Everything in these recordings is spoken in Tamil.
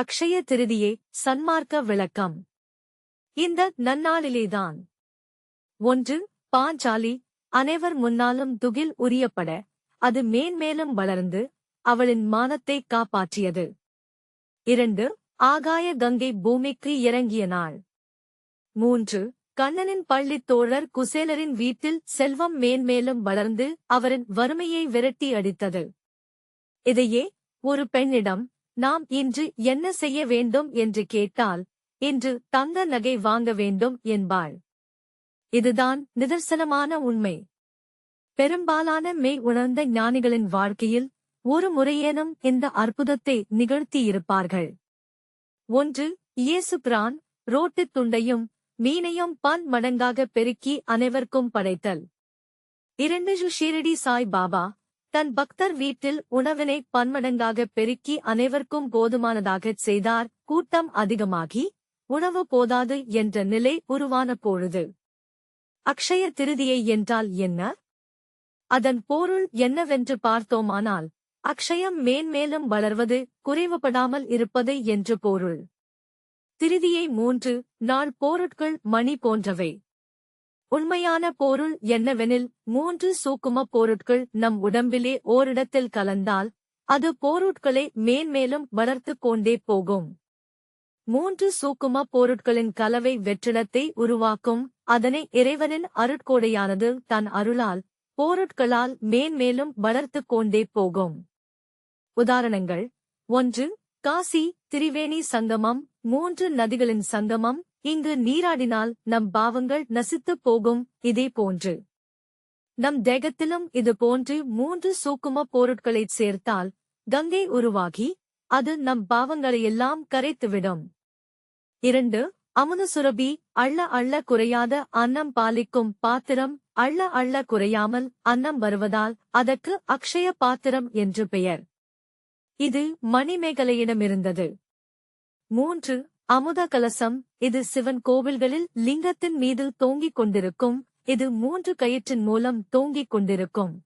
அக்ஷய திருதியே சன்மார்க்க விளக்கம். இந்த நன்னாளிலேதான். ஒன்று பாஞ்சாலி அனைவர் முன்னாலும் துகில் உரியப்பட அது மேன்மேலும் வளர்ந்து அவளின் மானத்தை காப்பாற்றியது. இரண்டு ஆகாய கங்கை பூமிக்கு இறங்கிய நாள். மூன்று கண்ணனின் பள்ளித் தோழர் குசேலரின் வீட்டில் செல்வம் மேன்மேலும் வளர்ந்து அவரின் வறுமையை விரட்டி அடித்தது. இதையே ஒரு பெண்ணிடம் நாம் இன்று என்ன செய்ய வேண்டும் என்று கேட்டால் இன்று தங்க நகை வாங்க வேண்டும் என்பாள். இதுதான் நிதர்சனமான உண்மை. பெரும்பாலான மெய் உணர்ந்த ஞானிகளின் வாழ்க்கையில் ஒரு முறையேனும் இந்த அற்புதத்தை நிகழ்த்தியிருப்பார்கள். ஒன்று இயேசு பிரான் ரோட்டுத் துண்டையும் மீனையும் பன் மடங்காக பெருக்கி அனைவருக்கும் படைத்தல். இரண்டு ஷீரடி சாய் பாபா தன் பக்தர் வீட்டில் உணவினை பன்மடங்காக பெருக்கி அனைவருக்கும் போதுமானதாகச் செய்தார். கூட்டம் அதிகமாகி உணவு போதாது என்ற நிலை உருவான பொழுது அக்ஷய திருதியை என்றால் என்ன? அதன் பொருள் என்னவென்று பார்த்தோமானால் அக்ஷயம் மேன்மேலும் வளர்வது குறைவுபடாமல் இருப்பது என்று பொருள். திருதியை மூன்று நாள் போருட்கள் மணி போன்றவை. உண்மையான பொருள் என்னவெனில் மூன்று சூக்கும பொருட்கள் நம் உடம்பிலே ஓரிடத்தில் கலந்தால் அது போருட்களை மேன்மேலும் வளர்த்துக் கொண்டே போகும். மூன்று சூக்கும பொருட்களின் கலவை வெற்றிடத்தை உருவாக்கும் அதனை இறைவனின் அருட்கோடையானது தன் அருளால் போருட்களால் மேன்மேலும் வளர்த்துக் கொண்டே போகும். உதாரணங்கள் ஒன்று காசி திரிவேணி சங்கமம் மூன்று நதிகளின் சங்கமம் இங்கு நீராடினால் நம் பாவங்கள் நசித்துப் போகும் இதே போன்று. நம் தேகத்திலும் இது போன்று மூன்று சூக்கும பொருட்களைச் சேர்த்தால் கங்கை உருவாகி அது நம் பாவங்களையெல்லாம் கரைத்துவிடும். இரண்டு அமுனசுரபி அள்ள அள்ள குறையாத அன்னம் பாலிக்கும் பாத்திரம் அள்ள அள்ள குறையாமல் அன்னம் வருவதால் அதற்கு அக்ஷய பாத்திரம் என்று பெயர். இது மணிமேகலையிடமிருந்தது. மூன்று அமுத கலசம் இது சிவன் கோவில்களில் லிங்கத்தின் மீது தோங்கிக் கொண்டிருக்கும் இது மூன்று கயிற்றின் மூலம் தோங்கிக் கொண்டிருக்கும்.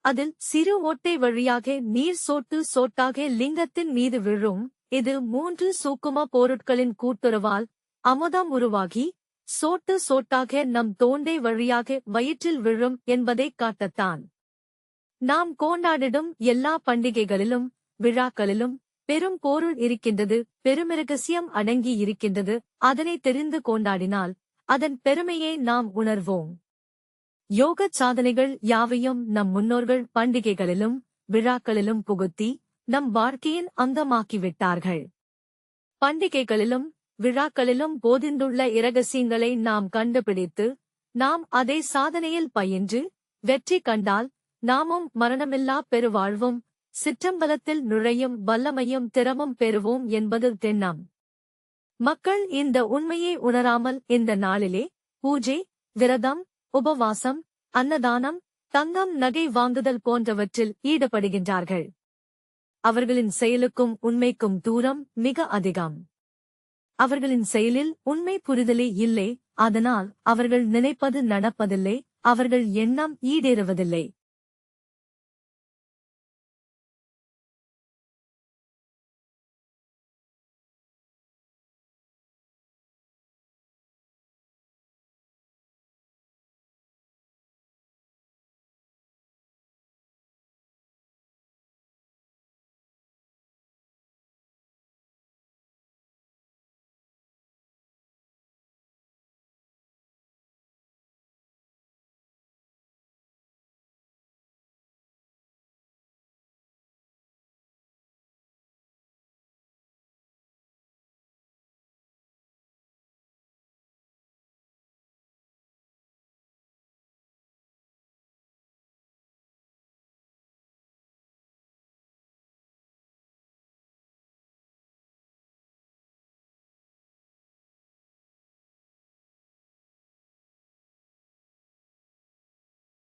அதில் சிறு ஓட்டை வழியாக நீர் சோட்டு சோட்டாக லிங்கத்தின் மீது விழும் இது மூன்று சூக்கும பொருட்களின் கூட்டுறவால் அமுதம் உருவாகி சோட்டு சோட்டாக நம் தோண்டை வழியாக வயிற்றில் விழும் என்பதைக் காட்டத்தான். நாம் கொண்டாடிடும் எல்லா பண்டிகைகளிலும் விழாக்களிலும் பெரும் பொருள் இருக்கின்றது பெருமிரகசியம் அடங்கி இருக்கின்றது அதனை தெரிந்து கொண்டாடினால் அதன் பெருமையை நாம் உணர்வோம். யோகச் சாதனைகள் யாவையும் நம் முன்னோர்கள் பண்டிகைகளிலும் விழாக்களிலும் புகுத்தி நம் வாழ்க்கையின் அங்கமாக்கிவிட்டார்கள். பண்டிகைகளிலும் விழாக்களிலும் போதிந்துள்ள இரகசியங்களை நாம் கண்டுபிடித்து நாம் அதை சாதனையில் பயின்று வெற்றி கண்டால் நாமும் மரணமில்லா பெருவாழ்வும் சிற்றம்பலத்தில் நுழையும் வல்லமையும் திறமும் பெறுவோம் என்பது தென்னாம். மக்கள் இந்த உண்மையை உணராமல் இந்த நாளிலே பூஜை விரதம் உபவாசம் அன்னதானம் தங்கம் நகை வாங்குதல் போன்றவற்றில் ஈடுபடுகின்றார்கள். அவர்களின் செயலுக்கும் உண்மைக்கும் தூரம் மிக அதிகம். அவர்களின் செயலில் உண்மை புரிதலே இல்லை அதனால் அவர்கள் நினைப்பது நடப்பதில்லை அவர்கள் எண்ணம் ஈடேறுவதில்லை.